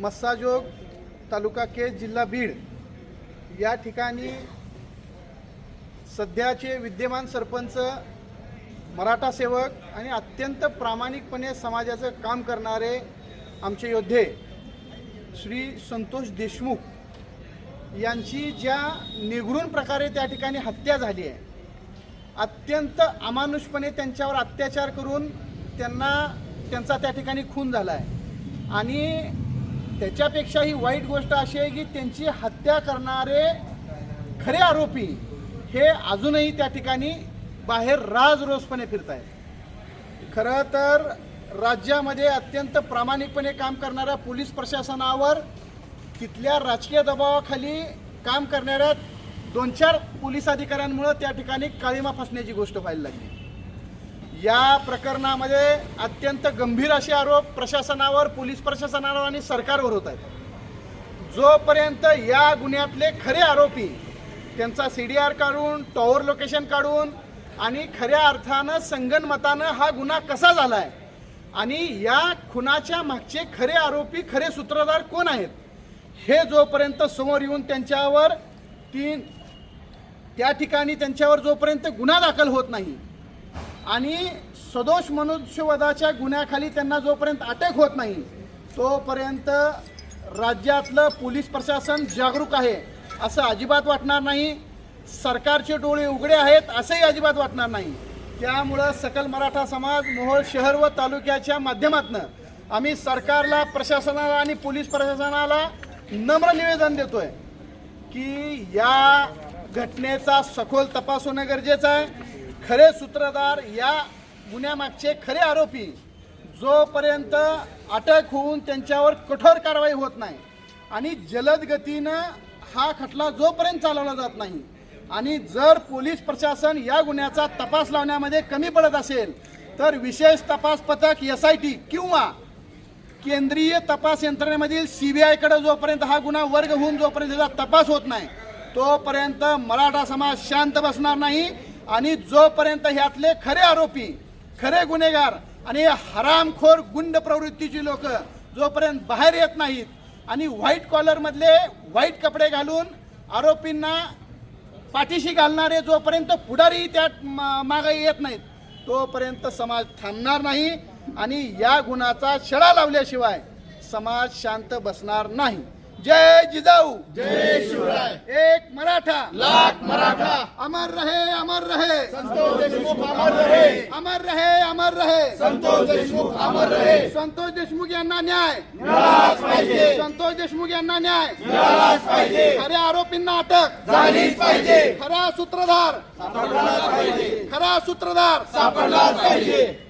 मस्साजोग तालुका केज जिल्हा बीड या ठिकाणी सध्याचे विद्यमान सरपंच मराठा सेवक आणि अत्यंत प्रामाणिकपणे समाजाचं काम करणारे आमचे योद्धे श्री संतोष देशमुख यांची ज्या निगडून प्रकारे त्या ठिकाणी हत्या झाली आहे अत्यंत अमानुषपणे त्यांच्यावर अत्याचार करून त्यांना त्यांचा त्या ठिकाणी खून झाला आहे. आणि त्याच्यापेक्षा ही वाईट गोष्ट अशी आहे की त्यांची हत्या करणारे खरे आरोपी हे अजूनही त्या ठिकाणी बाहेर राजरोसपणे फिरत आहेत खरं तर राज्यामध्ये अत्यंत प्रामाणिकपणे काम करणाऱ्या पोलीस प्रशासनावर तिथल्या राजकीय दबावाखाली काम करणाऱ्या दोन चार पोलीस अधिकाऱ्यांमुळं त्या ठिकाणी काळीमा फसण्याची गोष्ट व्हायला लागली. या प्रकरणामध्ये अत्यंत गंभीर असे आरोप प्रशासनावर पोलीस प्रशासनावर आणि सरकारवर होत आहेत. जोपर्यंत या गुन्ह्यातले खरे आरोपी त्यांचा सी डी आर काढून टॉवर लोकेशन काढून आणि खऱ्या अर्थानं संगनमतानं हा गुन्हा कसा झाला आहे आणि या खुनाच्या मागचे खरे आरोपी खरे सूत्रधार कोण आहेत हे जोपर्यंत समोर येऊन त्यांच्यावर तीन त्या ठिकाणी त्यांच्यावर जोपर्यंत गुन्हा दाखल होत नाही आणि सदोष मनुष्यवधाच्या गुन्ह्याखाली त्यांना जोपर्यंत अटक होत नाही तोपर्यंत राज्यातलं पोलीस प्रशासन जागरूक आहे असं अजिबात वाटणार नाही. सरकारचे डोळे उघडे आहेत असंही अजिबात वाटणार नाही. त्यामुळं सकल मराठा समाज मोहोळ शहर व तालुक्याच्या माध्यमातून आम्ही सरकारला प्रशासनाला आणि पोलीस प्रशासनाला नम्र निवेदन देतोय की या घटनेचा सखोल तपास होणं गरजेचं आहे. खरे सूत्रधार या गुन्ह्यामागचे खरे आरोपी जोपर्यंत अटक होऊन त्यांच्यावर कठोर कारवाई होत नाही आणि जलद गतीनं हा खटला जोपर्यंत चालवला जात नाही आणि जर पोलीस प्रशासन या गुन्ह्याचा तपास लावण्यामध्ये कमी पडत असेल तर विशेष तपास पथक एस आय टी किंवा केंद्रीय तपास यंत्रणेमधील सी बी आयकडे जोपर्यंत हा गुन्हा वर्ग होऊन जोपर्यंत त्याचा तपास होत नाही तोपर्यंत मराठा समाज शांत बसणार नाही. आणि जोपर्यंत ह्यातले खरे आरोपी खरे गुन्हेगार आणि हरामखोर गुंड प्रवृत्तीची लोक जोपर्यंत बाहेर येत नाहीत आणि व्हाईट कॉलरमधले व्हाईट कपडे घालून आरोपींना पाठीशी घालणारे जोपर्यंत पुढारी त्यात मागे येत नाहीत तोपर्यंत समाज थांबणार नाही आणि या गुणाचा छडा लावल्याशिवाय समाज शांत बसणार नाही. जय जिजाऊ। जय शिवराय। एक मराठा। लाख मराठा। अमर रहे अमर रहे। संतोष देशमुख अमर रहे। अमर रहे अमर रहे। संतोष देशमुख अमर रहे। संतोष देशमुख यांना न्याय। मिळालाच पाहिजे। संतोष देशमुख यांना न्याय। मिळालाच पाहिजे। खऱ्या आरोपींना अटक। झालीच पाहिजे। खरा सूत्रधार। खरा सूत्रधार। सापडलाच पाहिजे।